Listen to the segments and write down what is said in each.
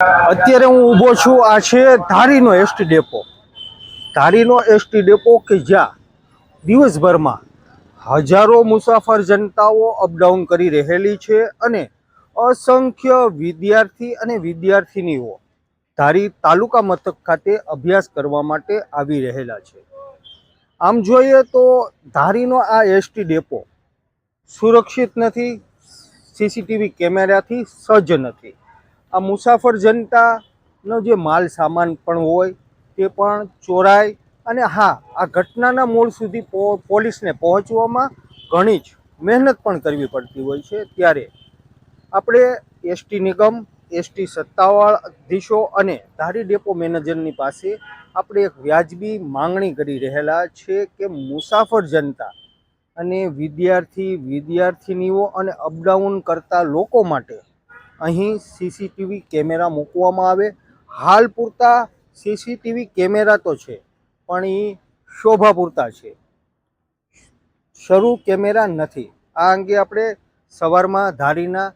અત્યારે હું ઊભો છું, આ છે ધારીનો એસટી ડેપો. ધારીનો એસટી ડેપો કે જ્યાં દિવસભરમાં હજારો મુસાફર જનતાઓ અપડાઉન કરી રહેલી છે અને અસંખ્ય વિદ્યાર્થી અને વિદ્યાર્થિનીઓ ધારી તાલુકા મથક ખાતે અભ્યાસ કરવા માટે આવી રહેલા છે. આમ જોઈએ તો ધારીનો આ એસટી ડેપો સુરક્ષિત નથી, સીસીટીવી કેમેરાથી સજ્જ નથી. આ મુસાફર જનતાનો જે માલ સામાન પણ હોય તે પણ ચોરાય અને હા, આ ઘટનાના મૂળ સુધી પોલીસને પહોંચવામાં ઘણી જ મહેનત પણ કરવી પડતી હોય છે. ત્યારે આપણે એસટી નિગમ, એસટી સત્તાવાળાધીશો અને ધારી ડેપો મેનેજરની પાસે આપણે એક વ્યાજબી માંગણી કરી રહેલા છે કે મુસાફર જનતા અને વિદ્યાર્થી, વિદ્યાર્થિનીઓ અને અપડાઉન કરતા લોકો માટે અહીં સીસીટીવી કેમેરા મૂકવામાં આવે. હાલ પૂરતા સીસીટીવી કેમેરા તો છે, પણ એ શોભા પૂરતા છે. શરૂ કેમેરા નથી. આ અંગે આપણે સવારમાં ધારીના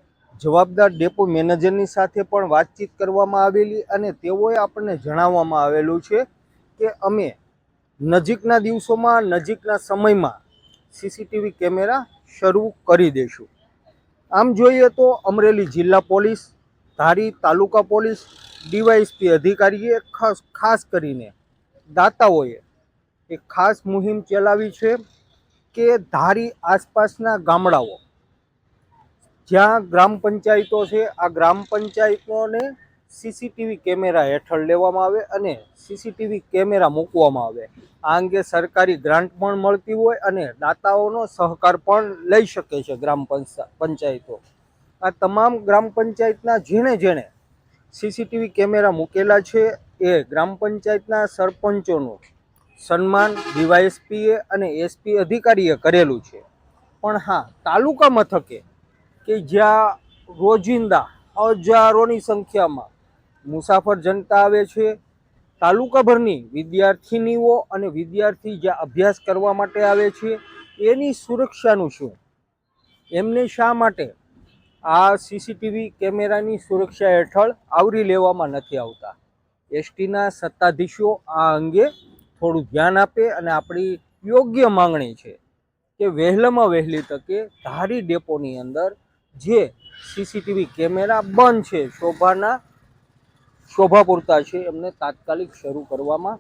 જવાબદાર ડેપો મેનેજરની સાથે પણ વાતચીત કરવામાં આવેલી અને તેઓએ આપણને જણાવવામાં આવેલું છે કે અમે નજીકના દિવસોમાં, નજીકના સમયમાં સીસીટીવી કેમેરા શરૂ કરી દઈશું આમ જોઈએ તો અમરેલી જિલ્લા police, Dhari taluka police, DYSP અધિકારીએ ખાસ ખાસ કરીને દાતાઓએ એક ખાસ મુહિમ ચલાવી છે કે ધારી આસપાસના ગામડાઓ, જ્યાં ગ્રામ પંચાયતો છે, આ ગ્રામ પંચાયતોને સીસીટીવી કેમેરા હેઠળ લેવામાં આવે અને સીસીટીવી કેમેરા મૂકવામાં આવે. આ અંગે સરકારી ગ્રાન્ટ પણ મળતી હોય અને દાતાઓનો સહકાર પણ લઈ શકે છે ગ્રામ પંચા- પંચાયતો. આ તમામ ગ્રામ પંચાયતના જેણે જેણે સીસીટીવી કેમેરા મૂકેલા છે એ ગ્રામ પંચાયતના સરપંચોનું સન્માન ડીવાયએસપીએ અને એસપી અધિકારીએ કરેલું છે. પણ હા, તાલુકા મથકે કે જ્યાં રોજિંદા હજારોની સંખ્યામાં મુસાફર જનતા આવે છે. તાલુકાભરની વિદ્યાર્થીનીઓ અને વિદ્યાર્થી જે અભ્યાસ કરવા માટે આવે છે, એની સુરક્ષાનું શું? એમને શા માટે આ સીસીટીવી કેમેરાની સુરક્ષા હેઠળ આવરી લેવામાં નથી આવતા? એસટીના સત્તાધીશો આ અંગે થોડું ધ્યાન આપે અને આપણી યોગ્ય માંગણી છે કે વહેલામાં વહેલી તકે ધારી ડેપોની અંદર જે સીસીટીવી કેમેરા બંધ છે, શોભાના શોભા પૂરતા છે. એમને તાત્કાલિક શરૂ કરવામાં